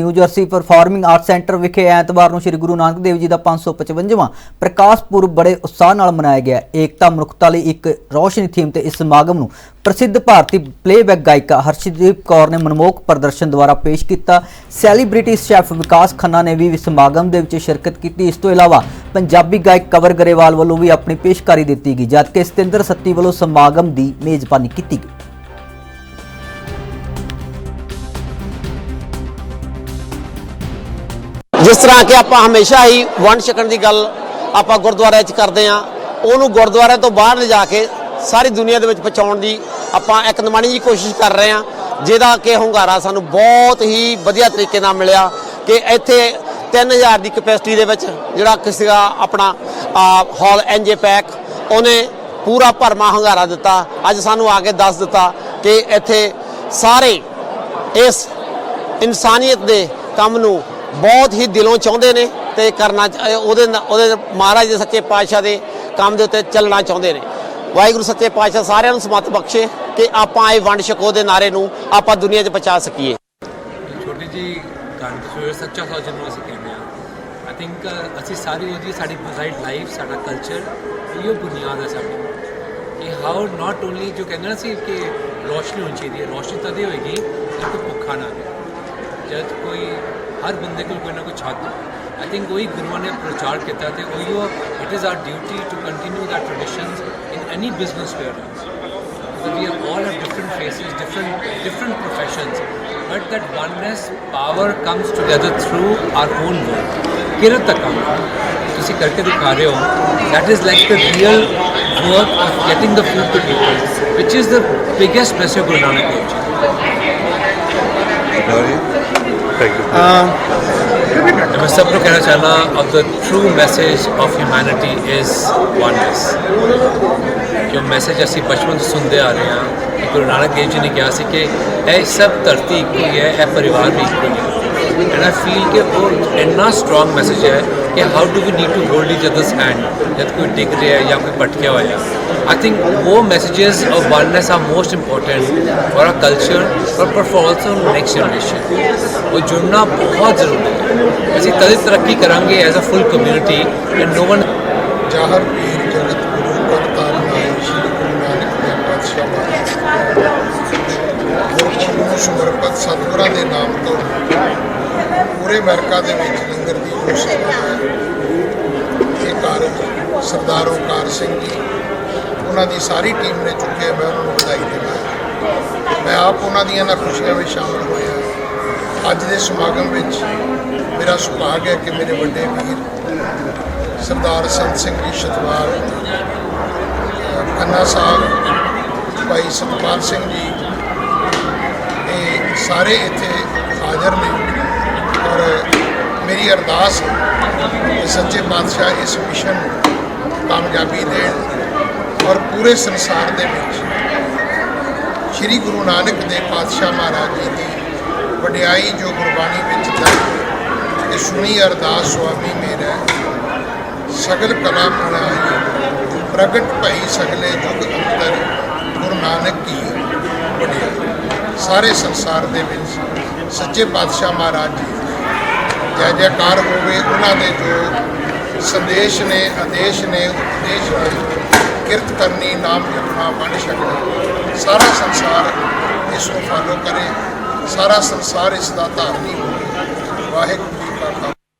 New Jersey performing art centre ਵਿਖੇ ਐਤਵਾਰ ਨੂੰ ਸ੍ਰੀ ਗੁਰੂ ਨਾਨਕ ਦੇਵ ਜੀ ਦਾ 555ਵਾਂ ਪ੍ਰਕਾਸ਼ ਪੁਰਬ ਬੜੇ ਉਤਸ਼ਾਹ ਨਾਲ ਮਨਾਇਆ ਗਿਆ। ਏਕਤਾ, ਮਨੁੱਖਤਾ ਲਈ ਇੱਕ ਰੋਸ਼ਨੀ ਥੀਮ ਤੇ ਇਸ ਸਮਾਗਮ ਨੂੰ ਪ੍ਰਸਿੱਧ ਭਾਰਤੀ ਪਲੇਬੈਕ ਗਾਇਕਾ ਹਰਸ਼ਦੀਪ ਕੌਰ ਨੇ ਮਨਮੋਹਕ ਪ੍ਰਦਰਸ਼ਨ ਦੁਆਰਾ ਪੇਸ਼ ਕੀਤਾ। ਸੈਲੀਬ੍ਰਿਟੀ ਸ਼ੈਫ ਵਿਕਾਸ ਖੰਨਾ ਨੇ ਵੀ ਇਸ ਸਮਾਗਮ ਦੇ ਵਿੱਚ ਸ਼ਿਰਕਤ ਕੀਤੀ। ਇਸ ਤੋਂ ਇਲਾਵਾ ਪੰਜਾਬੀ ਗਾਇਕ ਕਵਰ ਗਰੇਵਾਲ ਵੱਲੋਂ ਵੀ ਆਪਣੀ ਪੇਸ਼ਕਾਰੀ ਦਿੱਤੀ ਗਈ, ਜਦਕਿ ਸਤਿੰਦਰ ਸੱਤੀ ਵੱਲੋਂ ਸਮਾਗਮ ਦੀ ਮੇਜ਼ਬਾਨੀ ਕੀਤੀ ਗਈ। ਜਿਸ ਤਰ੍ਹਾਂ ਕਿ ਆਪਾਂ ਹਮੇਸ਼ਾ ਹੀ ਵੰਡ ਛਕਣ ਦੀ ਗੱਲ ਆਪਾਂ ਗੁਰਦੁਆਰੇ 'ਚ ਕਰਦੇ ਆ ਉਹਨੂੰ ਗੁਰਦੁਆਰੇ ਤੋਂ ਬਾਹਰ ਲਿਜਾ ਕੇ ਸਾਰੀ ਦੁਨੀਆ ਦੇ ਵਿੱਚ ਪਹੁੰਚਾਉਣ ਦੀ ਆਪਾਂ ਇੱਕ ਨਮਾਣੀ ਜੀ ਕੋਸ਼ਿਸ਼ ਕਰ ਰਹੇ ਆ ਜਿਹਦਾ ਕਿ ਹੁੰਗਾਰਾ ਸਾਨੂੰ ਬਹੁਤ ਹੀ ਵਧੀਆ ਤਰੀਕੇ ਨਾਲ ਮਿਲਿਆ ਕਿ ਇੱਥੇ 3000 ਦੀ ਕਪੈਸਿਟੀ ਦੇ ਵਿੱਚ ਜਿਹੜਾ ਕਿਸੇ ਦਾ ਆਪਣਾ ਹਾਲ ਐਨਜੇ ਪੈਕ, ਉਹਨੇ ਪੂਰਾ ਭਰਮਾ ਹੁੰਗਾਰਾ ਦਿੱਤਾ। ਅੱਜ ਸਾਨੂੰ ਆ ਕੇ ਦੱਸ ਦਿੱਤਾ ਕਿ ਇੱਥੇ ਸਾਰੇ ਇਸ ਇਨਸਾਨੀਅਤ ਦੇ ਕੰਮ ਨੂੰ ਬਹੁਤ ਹੀ ਦਿਲੋਂ ਚਾਹੁੰਦੇ ਨੇ ਤੇ ਕਰਨਾ ਉਹਦੇ ਉਹਦੇ ਮਹਾਰਾਜ ਦੇ ਸੱਚੇ ਪਾਤਸ਼ਾਹ ਦੇ ਕੰਮ ਦੇ ਉੱਤੇ ਚੱਲਣਾ ਚਾਹੁੰਦੇ ਨੇ। ਵਾਹਿਗੁਰੂ ਸੱਚੇ ਪਾਤਸ਼ਾਹ ਸਾਰਿਆਂ ਨੂੰ ਸਮਤ ਬਖਸ਼ੇ ਕਿ ਆਪਾਂ ਇਹ ਵੰਡ ਛਕੋ ਦੇ ਨਾਰੇ ਨੂੰ ਆਪਾਂ ਦੁਨੀਆ 'ਚ ਪਹੁੰਚਾ ਸਕੀਏ। ਛੋਟੀ ਜੀ ਗੱਲ ਸੋਚ ਸੱਚਾ ਸੌ ਜਿਹਨੂੰ ਅਸੀਂ ਕਹਿੰਦੇ ਆ ਆਈ ਥਿੰਕ ਅਸੀਂ ਸਾਰੀ ਉਹਦੀ ਸਾਡੀ ਬਜ਼ਾਈਡ ਲਾਈਫ ਸਾਡਾ ਕਲਚਰ ਇਹੋ ਬੁਨਿਆਦ ਹੈ ਸਾਡੀ। ਕਿ ਹਾਊ ਨਾਟ ਓਨਲੀ ਜੋ ਕਹਿੰਦੇ ਨਾ ਸੀ ਕਿ ਰੋਸ਼ਨੀ ਹੋਣੀ ਚਾਹੀਦੀ ਹੈ, ਰੋਸ਼ਨੀ ਤਦੇ ਹੋਏਗੀ ਜਦ ਕੋਈ ਭੁੱਖਾ ਨਾ ਰਹੇ। ਜਦ ਕੋਈ ਹਰ ਬੰਦੇ ਕੋਲ ਕੋਈ ਨਾ ਕੋਈ ਛੱਤ ਆਈ ਥਿੰਕ ਉਹੀ ਗੁਰੂਆਂ ਨੇ ਪ੍ਰਚਾਰ ਕੀਤਾ ਤੇ ਉਹੀ it is our duty to continue that traditions in any business where because we are all have different faces, different different professions, but that oneness power comes together through our own work. ਕਿਰਤ ਦਾ ਕੰਮ ਤੁਸੀਂ ਕਰਕੇ ਦਿਖਾ ਰਹੇ ਹੋ that is like the real work of getting the food to people, which is the biggest message of Guru Nanak Dev Ji. Thank you. Uh, Masabru Karachala of the true message of humanity is oneness. ਜੋ message ਅਸੀਂ ਬਚਪਨ ਤੋਂ ਸੁਣਦੇ ਆ ਰਹੇ ਹਾਂ ਕਿ ਗੁਰੂ ਨਾਨਕ ਦੇਵ ਜੀ ਨੇ ਕਿਹਾ ਸੀ ਕਿ ਇਹ ਸਭ ਧਰਤੀ ਇੱਕੋ ਹੀ ਹੈ ਇਹ ਪਰਿਵਾਰ ਵੀ ਇੱਕੋ ਹੀ ਹੈ ਐਂਡ ਆਈ ਫੀਲ ਕਿ ਉਹ ਇੰਨਾ ਸਟਰੋਂਗ ਮੈਸੇਜ ਹੈ कि how do we need to hold each others hand जब कोई डिग रहा है या कोई पटके हुआ है आई थिंक वो मैसेजेस और oneness are most important for our culture और पर फॉर ऑल्सो नेक्स्ट जनरेशन वो जुड़ना बहुत ज़रूरी है। ऐसी तभी तरक्की करेंगे as a full community and no one Jahar Pir, Jagat Guru Kartar Shri Guru Nanak Dev पातशाह गुरबख्श समर्पित सतगुਰਾਂ ਦੇ ਨਾਮ ਤੋਂ ਪੂਰੇ ਅਮਰੀਕਾ ਦੇ ਵਿੱਚ ਲੰਗਰ ਦੀ ਕੋਸ਼ਿਸ਼ ਹੈ ਇਹ ਕਾਰਜ ਸਰਦਾਰ ਓਕਾਰ ਸਿੰਘ ਜੀ। ਉਹਨਾਂ ਦੀ ਸਾਰੀ ਟੀਮ ਨੇ ਚੁੱਕਿਆ, ਮੈਂ ਉਹਨਾਂ ਨੂੰ ਵਧਾਈ ਦਿੰਦਾ ਮੈਂ ਆਪ ਉਹਨਾਂ ਦੀਆਂ ਇਹਨਾਂ ਖੁਸ਼ੀਆਂ ਵਿੱਚ ਸ਼ਾਮਲ ਹੋਇਆ। ਅੱਜ ਦੇ ਸਮਾਗਮ ਵਿੱਚ ਮੇਰਾ ਸੁਭਾਗ ਹੈ ਕਿ ਮੇਰੇ ਵੱਡੇ ਵੀਰ ਸਰਦਾਰ ਸੰਤ ਸਿੰਘ ਜੀ ਸ਼ਤਵਾਲ ਖੰਨਾ ਸਾਹਿਬ, ਭਾਈ ਸਤਪਾਲ ਸਿੰਘ ਜੀ, ਇਹ ਸਾਰੇ ਇੱਥੇ ਹਾਜ਼ਰ ਨੇ। ਔਰ ਮੇਰੀ ਅਰਦਾਸ ਹੈ ਕਿ ਸੱਚੇ ਪਾਤਸ਼ਾਹ ਇਸ ਮਿਸ਼ਨ ਨੂੰ ਕਾਮਯਾਬੀ ਦੇਣ ਔਰ ਪੂਰੇ ਸੰਸਾਰ ਦੇ ਵਿੱਚ ਸ੍ਰੀ ਗੁਰੂ ਨਾਨਕ ਦੇਵ ਪਾਤਸ਼ਾਹ ਮਹਾਰਾਜ ਜੀ ਦੀ ਵਡਿਆਈ ਜੋ ਗੁਰਬਾਣੀ ਵਿੱਚ ਦਰਜ ਹੈ, ਇਹ ਸੁਣੀ ਅਰਦਾਸ ਸੁਆਮੀ ਮੇਰਾ। ਸਗਲ ਕਲਾ ਬਣਾਈ ਪ੍ਰਗਟ ਭਈ ਸਗਲੇ ਜੁਗ ਅੰਦਰ ਗੁਰੂ ਨਾਨਕ ਕੀ ਵਡਿਆਈ। ਸਾਰੇ ਸੰਸਾਰ ਦੇ ਵਿੱਚ ਸੱਚੇ ਪਾਤਸ਼ਾਹ ਮਹਾਰਾਜ ਜੀ ਜੈ ਜੈਕਾਰ ਹੋਵੇ, ਉਹਨਾਂ ਦੇ ਜੋ ਸੰਦੇਸ਼ ਨੇ, ਆਦੇਸ਼ ਨੇ, ਉਪਦੇਸ਼ ਨੇ ਕਿਰਤ ਕਰਨੀ, ਨਾਮ ਜਪਣਾ ਬਣ ਛਕਣਾ ਸਾਰਾ ਸੰਸਾਰ ਇਸ ਨੂੰ ਫਾਲੋ ਕਰੇ, ਸਾਰਾ ਸੰਸਾਰ ਇਸ ਦਾ ਧਾਰਨੀ ਹੋਵੇ। ਵਾਹਿਗੁਰੂ